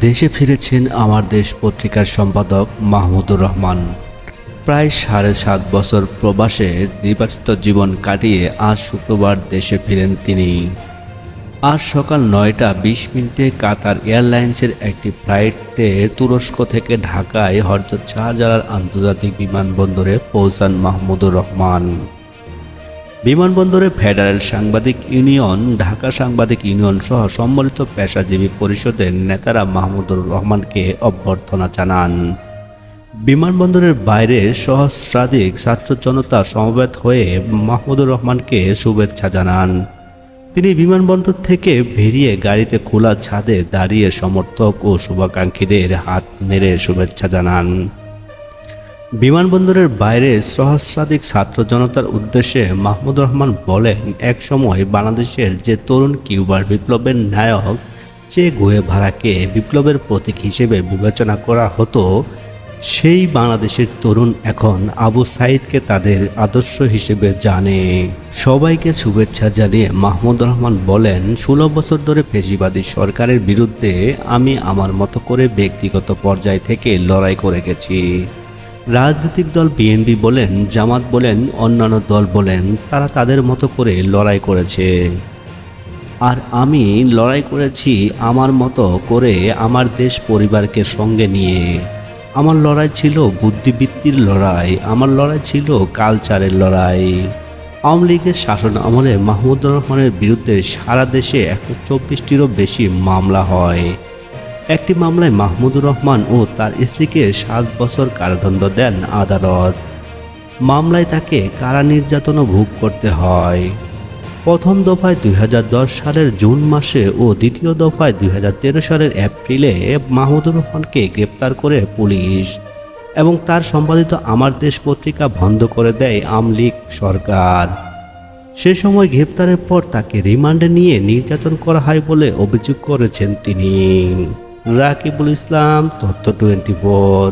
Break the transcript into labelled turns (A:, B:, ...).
A: দেশে ফিরেছেন আমার দেশ পত্রিকার সম্পাদক মাহমুদুর রহমান। প্রায় সাড়ে সাত বছর প্রবাসে নির্বাচিত জীবন কাটিয়ে আজ শুক্রবার দেশে ফিরেন তিনি। আজ সকাল নয়টা বিশ মিনিটে কাতার এয়ারলাইন্সের একটি ফ্লাইটে তুরস্ক থেকে ঢাকায় হরজত শাহজালাল আন্তর্জাতিক বিমানবন্দরে পৌঁছান মাহমুদুর রহমান। বিমানবন্দরে ফেডারেল সাংবাদিক ইউনিয়ন, ঢাকা সাংবাদিক ইউনিয়ন সহ সম্মিলিত পেশাজীবী পরিষদের নেতারা মাহমুদুর রহমানকে অভ্যর্থনা জানান। বিমানবন্দরের বাইরে সহস্রাধিক ছাত্র জনতা সমবেত হয়ে মাহমুদুর রহমানকে শুভেচ্ছা জানান। তিনি বিমানবন্দর থেকে বেরিয়ে গাড়িতে খোলা ছাদে দাঁড়িয়ে সমর্থক ও শুভাকাঙ্ক্ষীদের হাত নেড়ে শুভেচ্ছা জানান। বিমানবন্দরের বাইরে সহস্রাধিক ছাত্র জনতার উদ্দেশ্যে মাহমুদুর রহমান বলেন, এক সময় বাংলাদেশের যে তরুণ কিউবার বিপ্লবের নায়ক চে গুয়ে ভাড়াকে বিপ্লবের প্রতীক হিসেবে বিবেচনা করা হতো, সেই বাংলাদেশের তরুণ এখন আবু সাইদকে তাদের আদর্শ হিসেবে জানে। সবাইকে শুভেচ্ছা জানিয়ে মাহমুদ রহমান বলেন, ষোলো বছর ধরে পেশিবাদী সরকারের বিরুদ্ধে আমি আমার মতো করে ব্যক্তিগত পর্যায় থেকে লড়াই করে গেছি। রাজনৈতিক দল বিএনপি বলেন, জামাত বলেন, অন্যান্য দল বলেন, তারা তাদের মতো করে লড়াই করেছে। আর আমি লড়াই করেছি আমার মতো করে আমার দেশ পরিবারকে সঙ্গে নিয়ে। আমার লড়াই ছিল বুদ্ধিবৃত্তির লড়াই, আমার লড়াই ছিল কালচারের লড়াই। আওয়ামী লীগের শাসন আমলে মাহমুদুর রহমানের বিরুদ্ধে সারা দেশে একশো চব্বিশটিরও বেশি মামলা হয়। একটি মামলায় মাহমুদুর রহমান ও তার স্ত্রীকে সাত বছর কারাদণ্ড দেন আদালত। মামলায় তাকে কারা নির্যাতনও ভোগ করতে হয়। প্রথম দফায় দুই হাজার দশ সালের জুন মাসে ও দ্বিতীয় দফায় দুই হাজার তেরো সালের এপ্রিলে মাহমুদুর রহমানকে গ্রেপ্তার করে পুলিশ এবং তার সম্পাদিত আমার দেশ পত্রিকা বন্ধ করে দেয় আমলিগ সরকার। সে সময় গ্রেপ্তারের পর তাকে রিমান্ডে নিয়ে নির্যাতন করা হয় বলে অভিযোগ করেছেন তিনি। রাকিবুল ইসলাম তথ্য টোয়েন্টি ফোর।